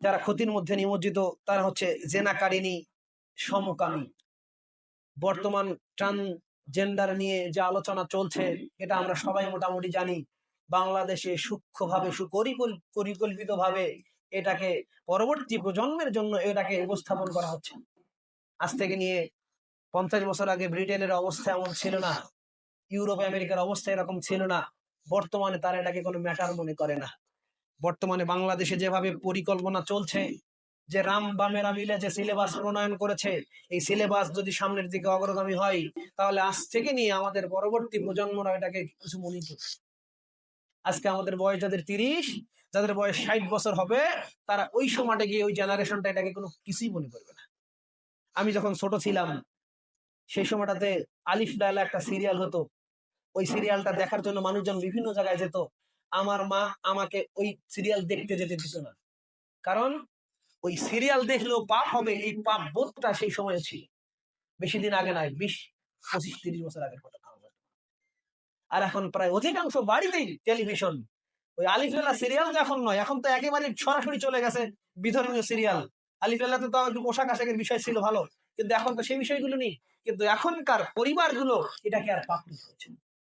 যারা ক্ষতির মধ্যে নিমজ্জিত, তারা হচ্ছে জেনাকারিনী সমকামী। বর্তমান ট্রান্সজেন্ডার নিয়ে যে আলোচনা চলছে, এটা আমরা সবাই মোটামুটি জানি। বাংলাদেশে সূক্ষ্মভাবে সুপরিকল্পিত ভাবে এটাকে পরবর্তী প্রজন্মের জন্য এটাকে উপস্থাপন করা হচ্ছে। আজ থেকে নিয়ে পঞ্চাশ বছর আগে ব্রিটেনের অবস্থা এমন ছিল না। ইউরোপ আমেরিকার অবস্থা এরকম ছিল না। বর্তমানে তারা এটাকে কোনো ম্যাটার মনে করে না। বর্তমানে বাংলাদেশে যেভাবে পরিকল্পনা চলছে, যে রাম বামেরা মিলে যে সিলেবাস প্রণয়ন করেছে, এই সিলেবাস যদি সামনের দিকে অগ্রগামী হয়, তাহলে আজ থেকে নিয়ে আমাদের পরবর্তী প্রজন্মরা এটাকে কিছু মনে করবে। আজকে আমাদের বয়স যাদের তিরিশ, যাদের বয়স ষাট বছর হবে, তারা ওই সময়টা গিয়ে ওই জেনারেশনটা এটাকে কোনো কিছুই মনে করবে না। আমি যখন ছোট ছিলাম, সেই সময়টাতে আলিফ লায়লা একটা সিরিয়াল হতো। ওই সিরিয়ালটা দেখার জন্য মানুষজন বিভিন্ন জায়গায় যেত। আমার মা আমাকে ওই সিরিয়াল দেখতে যেতে দিত না। কারণ ওই সিরিয়াল দেখলেও পাপ হবে, এই পাপ বোধটা সেই সময় ছিল। বেশি দিন আগে নয়, বিশ, পঁচিশ, তিরিশ বছর আগের আমার। আর এখন প্রায় অধিকাংশ বাড়িতেই টেলিভিশন ওই আলিফেলা সিরিয়াল তো এখন নয়, এখন তো একেবারে সরাসরি চলে গেছে বিধর্মীয় সিরিয়াল আলিফেলাতে তো একটু পোশাক আশাকের বিষয় ছিল ভালো, কিন্তু এখন তো সেই বিষয়গুলো নেই। কিন্তু এখনকার পরিবারগুলো এটাকে আর পাপ করেছে